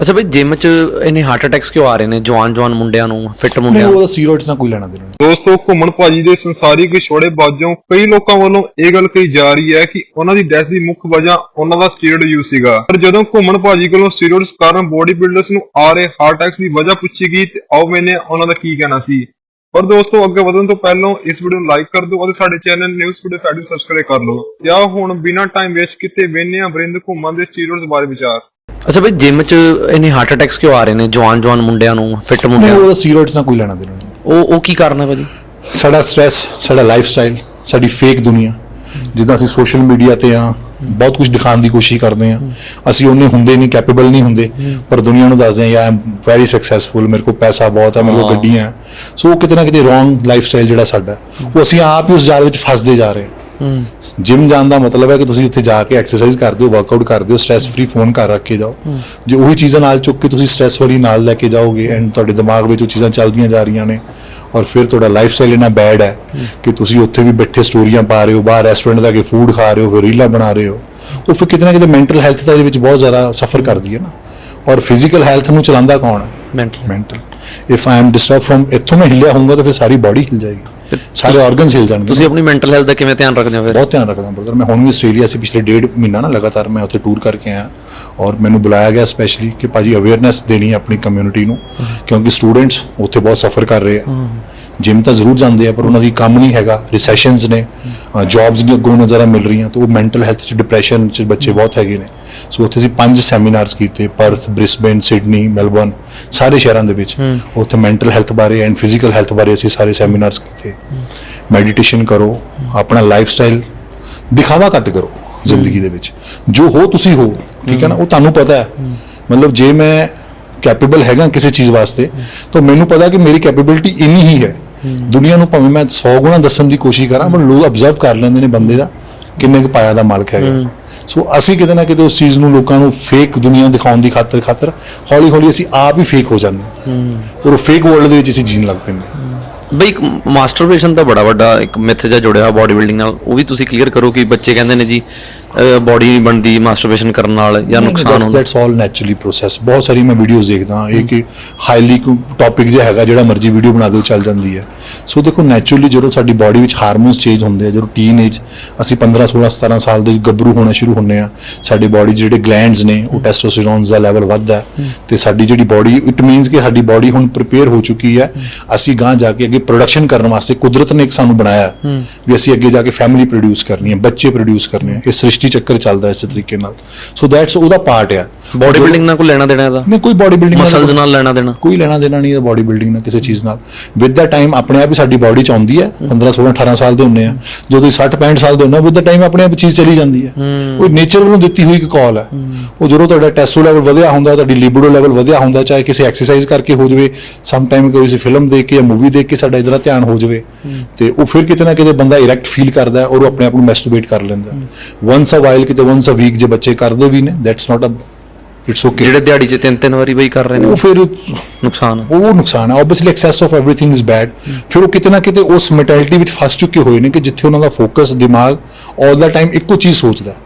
ਅੱਛਾ ਬਈ ਜਿਮ 'ਚ ਇਹਨੇ ਹਾਰਟ ਅਟੈਕਸ ਕਿਉਂ ਆ ਰਹੇ ਨੇ? ਜਵਾਨ ਜਵਾਨ ਮੁੰਡਿਆਂ ਨੂੰ ਫਿੱਟ ਨਹੀਂ ਮੁੰਡਿਆਂ ਨੂੰ ਉਹਦਾ ਸਟੀਰੋਇਡਸ ਨਾਲ ਕੋਈ ਲੈਣਾ ਦੇਣਾ ਨਹੀਂ। ਦੋਸਤੋ ਘੁੰਮਣ ਭਾਜੀ ਦੇ ਸੰਸਾਰਿਕ ਛੋੜੇ ਬਾਜੋਂ ਕਈ ਲੋਕਾਂ ਵੱਲੋਂ ਇਹ ਗੱਲ ਕਹੀ ਜਾ ਰਹੀ ਹੈ ਕਿ ਉਹਨਾਂ ਦੀ ਡੈਥ ਦੀ ਮੁੱਖ ਵਜ੍ਹਾ ਉਹਨਾਂ ਦਾ ਸਟੀਰੋਇਡ ਯੂਜ਼ ਸੀਗਾ। ਪਰ ਜਦੋਂ ਘੁੰਮਣ ਭਾਜੀ ਕੋਲੋਂ ਸਟੀਰੋਇਡਸ ਕਾਰਨ ਬੋਡੀ ਬਿਲਡਰਸ ਨੂੰ ਆ ਰਹੇ ਹਾਰਟ ਅਟੈਕਸ ਦੀ ਵਜ੍ਹਾ ਪੁੱਛੀ ਗਈ ਤੇ ਆਓ ਮੈਨੇ ਉਹਨਾਂ ਦਾ ਕੀ ਕਹਿਣਾ ਸੀ। ਪਰ ਦੋਸਤੋ ਅੱਗੇ ਵਧਣ ਤੋਂ ਪਹਿਲਾਂ ਇਸ ਵੀਡੀਓ ਨੂੰ ਲਾਈਕ ਕਰ ਦਿਓ ਅਤੇ ਸਾਡੇ ਚੈਨਲ ਨਿਊਜ਼ ਵੀਡੀਓ ਫੈਡ ਨੂੰ ਸਬਸਕ੍ਰਾਈਬ ਕਰ ਲਓ। ਤੇ ਆਓ ਹੁਣ ਬਿਨਾਂ ਟਾਈਮ ਵੇਸਟ ਕੀਤੇ ਵੇਨੇ ਆ ਬਰਿੰਦ ਘੁੰਮਣ ਦੇ ਸਟੀਰੋਇਡਸ ਬਾਰੇ ਵਿਚਾਰ। ਅੱਛਾ ਬਈ ਜਿਮ 'ਚ ਇਹਨੇ ਹਾਰਟ ਅਟੈਕਸ ਕਿਉਂ ਆ ਰਹੇ ਨੇ? ਜਵਾਨ ਜਵਾਨ ਮੁੰਡਿਆਂ ਨੂੰ ਫਿੱਟ ਨਹੀਂ ਮੁੰਡਿਆਂ ਨੂੰ? ਉਹਦਾ ਸਟੀਰੋਇਡਸ ਨਾਲ ਕੋਈ ਲੈਣਾ ਦੇਣਾ ਨਹੀਂ। ਉਹ ਉਹ ਕੀ ਕਾਰਨ ਹੈ ਭਾਜੀ? ਸਾਡਾ ਸਟ੍ਰੈਸ ਸਾਡਾ ਲਾਈਫ ਸਟਾਈਲ ਸਾਡੀ ਫੇਕ ਦੁਨੀਆ। ਜਿੱਦਾਂ ਅਸੀਂ ਸੋਸ਼ਲ ਮੀਡੀਆ ਤੇ ਆ ਬਹੁਤ ਕੁਝ ਦਿਖਾਉਣ ਦੀ ਕੋਸ਼ਿਸ਼ ਕਰਦੇ ਆ ਅਸੀਂ ਉਹਨੇ ਹੁੰਦੇ ਨਹੀਂ ਕੈਪੇਬਲ ਨਹੀਂ ਹੁੰਦੇ। ਪਰ ਦੁਨੀਆ ਨੂੰ ਦੱਸਦੇ ਆ ਯਾ ਆਮ ਵੈਰੀ ਸਕਸੈਸਫੁਲ ਮੇਰੇ ਕੋਲ ਪੈਸਾ ਬਹੁਤ ਹੈ ਮੇਰੇ ਕੋਲ। ਗੱਡੀਆਂ ਸੋ ਉਹ ਕਿਤੇ ਨਾ ਕਿਤੇ ਰੋਂਗ ਲਾਈਫ ਸਟਾਈਲ ਜਿਹੜਾ ਸਾਡਾ ਉਹ ਅਸੀਂ ਆਪ ਹੀ ਉਸ ਜਾਲ ਵਿੱਚ ਫਸਦੇ ਜਾ ਰਹੇ ਹੂੰ। ਜਿਮ ਜਾਣ ਦਾ ਮਤਲਬ ਹੈ ਕਿ ਤੁਸੀਂ ਇੱਥੇ ਜਾ ਕੇ ਐਕਸਰਸਾਈਜ਼ ਕਰਦੇ ਹੋ ਵਰਕਆਊਟ ਕਰਦੇ ਹੋ ਸਟ्रेस ਫ੍ਰੀ ਫੋਨ ਘਰ ਰੱਖ ਕੇ ਜਾਓ। ਜੇ ਉਹੀ ਚੀਜ਼ਾਂ ਨਾਲ ਚੁੱਕ ਕੇ ਤੁਸੀਂ ਸਟ्रेस ਵਾਲੀ ਨਾਲ ਲੈ ਕੇ ਜਾਓਗੇ ਐਂਡ ਤੁਹਾਡੇ ਦਿਮਾਗ ਵਿੱਚ ਉਹ ਚੀਜ਼ਾਂ ਚੱਲਦੀਆਂ ਜਾ ਰਹੀਆਂ ਨੇ ਔਰ ਫਿਰ ਤੁਹਾਡਾ ਲਾਈਫ ਸਟਾਈਲ ਇਹਨਾਂ ਬੈਡ ਹੈ ਕਿ ਤੁਸੀਂ ਉੱਥੇ ਵੀ ਬੈਠੇ ਸਟੋਰੀਆਂ ਪਾ ਰਹੇ ਹੋ ਬਾਹਰ ਰੈਸਟੋਰੈਂਟ ਦਾ ਕੇ ਫੂਡ ਖਾ ਰਹੇ ਹੋ ਫਿਰ ਰੀਲਾਂ ਬਣਾ ਰਹੇ ਹੋ ਉਹ ਫਿਰ ਕਿਤੇ ਕਿਤੇ ਮੈਂਟਲ ਹੈਲਥ ਦਾ ਇਹਦੇ ਵਿੱਚ ਬਹੁਤ ਜ਼ਿਆਦਾ ਸਫਰ ਕਰਦੀ ਹੈ ਨਾ। ਔਰ ਫਿਜ਼ੀਕਲ ਹੈਲਥ ਨੂੰ ਚਲਾਉਂਦਾ ਕੌਣ ਹੈ? Mental mental if I am disturb from ਇਥੋਂ ਮੈਂ ਹਿੱਲਿਆ ਹੋਊਂਗਾ ਤਾਂ ਫਿਰ ਸਾਰੀ ਬਾਡੀ ਹਿੱਲ ਜਾਏਗੀ। ਸਾਰੇ ਆਰਗਨਸ ਹਿਲ ਜਾਣਗੇ ਤੁਸੀਂ ਆਪਣੀ ਮੈਂਟਲ ਹੈਲਥ ਦਾ ਕਿਵੇਂ ਧਿਆਨ ਰੱਖਦੇ ਹੋ ਫਿਰ? ਬਹੁਤ ਧਿਆਨ ਰੱਖਦਾ ਬ੍ਰਦਰ ਮੈਂ ਹੁਣ ਵੀ ਆਸਟ੍ਰੇਲੀਆ ਸੀ ਪਿਛਲੇ ਡੇਢ ਮਹੀਨਾ ਨਾ ਲਗਾਤਾਰ ਮੈਂ ਉੱਥੇ ਟੂਰ ਕਰਕੇ ਆਇਆ। ਔਰ ਮੈਨੂੰ ਬੁਲਾਇਆ ਗਿਆ ਸਪੈਸ਼ਲੀ ਕਿ ਭਾਜੀ ਅਵੇਅਰਨੈਸ ਦੇਣੀ ਹੈ ਆਪਣੀ ਕਮਿਊਨਿਟੀ ਨੂੰ ਕਿਉਂਕਿ ਸਟੂਡੈਂਟਸ ਉੱਥੇ ਬਹੁਤ ਸਫਰ ਕਰ ਰਹੇ ਆ। ਜਿਮ ਤਾਂ ਜ਼ਰੂਰ ਜਾਂਦੇ ਆ ਪਰ ਉਹਨਾਂ ਦੀ ਕੰਮ ਨਹੀਂ ਹੈਗਾ ਰਿਸੈਸ਼ਨਸ ਨੇ ਜੌਬਸ ਨਹੀਂ ਅੱਗੋਂ ਨਜ਼ਰ ਮਿਲ ਰਹੀਆਂ ਤਾਂ ਉਹ ਮੈਂਟਲ ਹੈਲਥ ਚ ਡਿਪਰੈਸ਼ਨ ਚ ਬੱਚੇ ਬਹੁਤ ਹੈਗੇ ਨੇ। ਸੋ ਉੱਥੇ ਅਸੀਂ ਪੰਜ ਸੈਮੀਨਾਰਸ ਕੀਤੇ ਪਰਥ ਬ੍ਰਿਸਬੇਨ ਸਿਡਨੀ ਮੈਲਬੌਰਨ ਸਾਰੇ ਸ਼ਹਿਰਾਂ ਦੇ ਵਿੱਚ। ਉੱਥੇ ਮੈਂਟਲ ਹੈਲਥ ਬਾਰੇ ਐਂਡ ਫਿਜ਼ੀਕਲ ਹੈਲਥ ਬਾਰੇ ਅਸੀਂ ਸਾਰੇ ਸੈਮੀਨਾਰਸ ਕੀਤੇ। ਮੈਡੀਟੇਸ਼ਨ ਕਰੋ ਆਪਣਾ ਲਾਈਫ ਸਟਾਈਲ ਦਿਖਾਵਾ ਘੱਟ ਕਰੋ ਜ਼ਿੰਦਗੀ ਦੇ ਵਿੱਚ। ਜੋ ਹੋ ਤੁਸੀਂ ਹੋ ਠੀਕ ਹੈ ਨਾ ਉਹ ਤੁਹਾਨੂੰ ਪਤਾ ਹੈ। ਮਤਲਬ ਜੇ ਮੈਂ ਕੈਪੇਬਲ ਹੈਗਾ ਕਿਸੇ ਚੀਜ਼ ਵਾਸਤੇ ਤਾਂ ਮੈਨੂੰ ਪਤਾ ਕਿ ਮੇਰੀ ਕੈਪੇਬਿਲਿਟੀ ਇੰਨੀ ਹੀ ਹੈ। ਦੁਨੀਆ ਨੂੰ ਭਾਵੇਂ ਮੈਂ 100 ਗੁਣਾ ਦੱਸਣ ਦੀ ਕੋਸ਼ਿਸ਼ ਕਰਾਂ ਪਰ ਲੋਕ ਅਬਜ਼ਰਵ ਕਰ ਲੈਂਦੇ ਨੇ ਬੰਦੇ ਦਾ ਕਿੰਨੇ ਕੁ ਪਾਇਆ ਦਾ ਮਾਲਕ ਹੈਗਾ। ਸੋ ਅਸੀਂ ਕਿਤੇ ਨਾ ਕਿਤੇ ਉਸ ਚੀਜ਼ ਨੂੰ ਲੋਕਾਂ ਨੂੰ ਫੇਕ ਦੁਨੀਆ ਦਿਖਾਉਣ ਦੀ ਖਾਤਰ ਖਾਤਰ ਹੌਲੀ ਹੌਲੀ ਅਸੀਂ ਆਪ ਹੀ ਫੇਕ ਹੋ ਜਾਂਦੇ ਹਾਂ। ਔਰ ਫੇਕ ਵਰਲਡ ਦੇ ਵਿੱਚ ਅਸੀਂ ਜੀਣ ਲੱਗ ਪੈਂਦੇ ਹਾਂ। ਬਈ ਇੱਕ ਮਾਸਟਰਬੇਸ਼ਨ ਦਾ ਬੜਾ ਵੱਡਾ ਇੱਕ ਮਿਥ ਜਿਹਾ ਜੁੜਿਆ ਹੋਇਆ ਬਾਡੀ ਬਿਲਡਿੰਗ ਨਾਲ ਉਹ ਵੀ ਤੁਸੀਂ ਕਲੀਅਰ ਕਰੋ ਕਿ ਬੱਚੇ ਕਹਿੰਦੇ ਨੇ ਜੀ ਬਾਡੀ ਬਣਦੀ ਮਾਸਟਰਬੇਸ਼ਨ ਕਰਨ ਨਾਲ ਜਾਂ ਨੁਕਸਾਨ ਹੁੰਦਾ। ਦੈਟਸ ਆਲ ਨੈਚੁਰਲੀ ਪ੍ਰੋਸੈਸ ਬਹੁਤ ਸਾਰੀ ਮੈਂ ਵੀਡੀਓਜ਼ ਦੇਖਦਾ ਇਹ ਕਿ ਹਾਈਲੀ ਟੌਪਿਕ ਜਿਹਾ ਹੈਗਾ ਜਿਹੜਾ ਮਰਜ਼ੀ ਵੀਡੀਓ ਬਣਾ ਦਿਓ ਚੱਲ ਜਾਂਦੀ ਹੈ। ਸੋ ਦੇਖੋ ਨੈਚੁਰਲੀ ਜਦੋਂ ਸਾਡੀ ਬਾਡੀ ਵਿੱਚ ਹਾਰਮੋਨਸ ਚੇਂਜ ਹੁੰਦੇ ਆ ਜਦੋਂ ਟੀਨ ਏਜ ਅਸੀਂ 15 16 17 ਸਾਲ ਦੇ ਗੱਭਰੂ ਹੋਣਾ ਸ਼ੁਰੂ ਹੁੰਨੇ ਆ ਸਾਡੀ ਬਾਡੀ ਜਿਹੜੇ ਗਲੈਂਡਸ ਨੇ ਉਹ ਟੈਸਟੋਸਟੇਰੋਨਸ ਦਾ ਲੈਵਲ ਵੱਧਦਾ ਤੇ ਸਾਡੀ ਜਿਹੜੀ ਬਾਡੀ ਇਟ ਮੀਨਸ ਕਿ ਸਾਡੀ ਬਾਡੀ ਹੁਣ ਪ੍ਰਿਪੇਅਰ ਹੋ ਚੁੱਕੀ ਹੈ ਅਸੀਂ ਗਾਂ ਜਾ ਕੇ ਅੱਗੇ ਪ੍ਰੋਡਕਸ਼ਨ ਕਰਨ ਵਾਸਤੇ ਕੁਦਰਤ ਨੇ ਇੱਕ ਸਾਨੂੰ ਬਣਾਇਆ ਵੀ ਅਸੀਂ ਅੱਗੇ ਜਾ ਕੇ ਫੈਮਿਲੀ ਪ੍ਰੋਡਿਊਸ ਕਰਨੀ ਹੈ ਬੱਚੇ ਪ੍ਰੋਡਿਊਸ ਕਰਨੇ ਇਹ ਸ੍ਰਿਸ਼ਟੀ ਚੱਕਰ ਚੱਲਦਾ ਇਸੇ ਤਰੀਕੇ ਨਾਲ। ਸੋ ਦੈਟਸ ਉਹਦਾ ਪਾਰਟ ਆ। ਬਾਡੀ ਬਿਲਡਿੰਗ ਨਾਲ ਕੋਈ ਲੈਣਾ ਦੇਣਾ ਇਹਦਾ? ਨਹੀਂ ਕੋਈ ਬਾਡੀ ਬਿਲਡਿੰਗ ਮਸਲਸ ਨਾਲ ਲੈਣਾ ਦੇਣਾ? ਕੋਈ ਲੈਣਾ ਦੇਣਾ ਨਹੀਂ ਹੈ ਬਾਡੀ ਬਿਲਡਿੰਗ ਨਾਲ ਕਿਸੇ ਚੀਜ਼ ਨਾਲ। ਵਿਦ ਦਾ ਟਾਈਮ ਆਪਣੇ ਆਪ ਹੀ ਸਾਡੀ ਬਾਡੀ ਚ ਆਉਂਦੀ ਹੈ 15 16 18 ਸਾਲ ਦੇ ਹੁੰਨੇ ਆ। ਜਦੋਂ ਤੁਸੀਂ 60 65 ਸਾਲ ਦੇ ਹੁੰਨੇ ਵਿਦ ਦਾ ਟਾਈਮ ਆਪਣੇ ਆਪ ਚੀਜ਼ ਚਲੀ ਜਾਂਦੀ ਹੈ। ਉਹ ਨੇਚਰ ਵੱਲੋਂ ਦਿੱਤੀ ਹੋਈ ਇੱਕ ਕਾਲ ਹੈ। ਉਹ ਜਦੋਂ ਤੁਹਾਡਾ ਟੈਸਟੋ ਲੈਵਲ ਵਧਿਆ ਹੁੰਦਾ ਤੁਹਾਡੀ ਲਿਬਿਡੋ ਲੈਵਲ ਵਧਿਆ ਹੁੰਦਾ ਚਾਹੇ ਕਿਸੇ ਐਕਸਰਸਾਈਜ਼ ਕਰਕੇ ਹੋ ਜਾਵੇ ਸਮ ਟਾਈਮ ਕੋਈ ਫਿਲਮ ਦੇਖ ਕੇ ਜਾਂ ਮੂਵੀ ਦੇਖ ਕੇ ਸਾਡਾ ਇਧਰ ਧਿਆਨ ਹੋ ਜਾਵੇ। ਤੇ ਉਹ ਫਿਰ ਕਿਤੇ ਨਾ ਕਿਤੇ ਬੰਦਾ ਇਰੈਕਟ ਫੀਲ ਕਰਦਾ ਔਰ ਉਹ ਆਪਣੇ ਆਪ ਨੂੰ ਮੈਸਟਰਬੇਟ ਕਰ ਲੈਂਦਾ ਵਾਂਸ ਅ ਵਾਈਲ ਕਿਤੇ ਵਾਂਸ ਅ ਵੀਕ ਜੇ ਬੱਚੇ ਕਰਦੇ ਵੀ ਨੇ that's not uh it's okay ਜਿਹੜੇ ਦਿਹਾੜੀ 'ਚ ਤਿੰਨ ਤਿੰਨ ਵਾਰੀ ਬਈ ਕਰ ਰਹੇ ਨੇ ਉਹ ਫਿਰ ਨੁਕਸਾਨ ਉਹ ਨੁਕਸਾਨ ਹੈ obviously excess of everything is bad ਫਿਰ ਉਹ ਕਿਤੇ ਨਾ ਕਿਤੇ ਉਸ ਮੈਂਟੈਲਿਟੀ ਵਿੱਚ ਫਸ ਚੁੱਕੇ ਹੋਏ ਨੇ ਕਿ ਜਿੱਥੇ ਉਹਨਾਂ ਦਾ ਫੋਕਸ ਦਿਮਾਗ ਆਲ ਦਾ ਟਾਈਮ ਇੱਕੋ ਚੀਜ਼ ਸੋਚਦਾ ਹੈ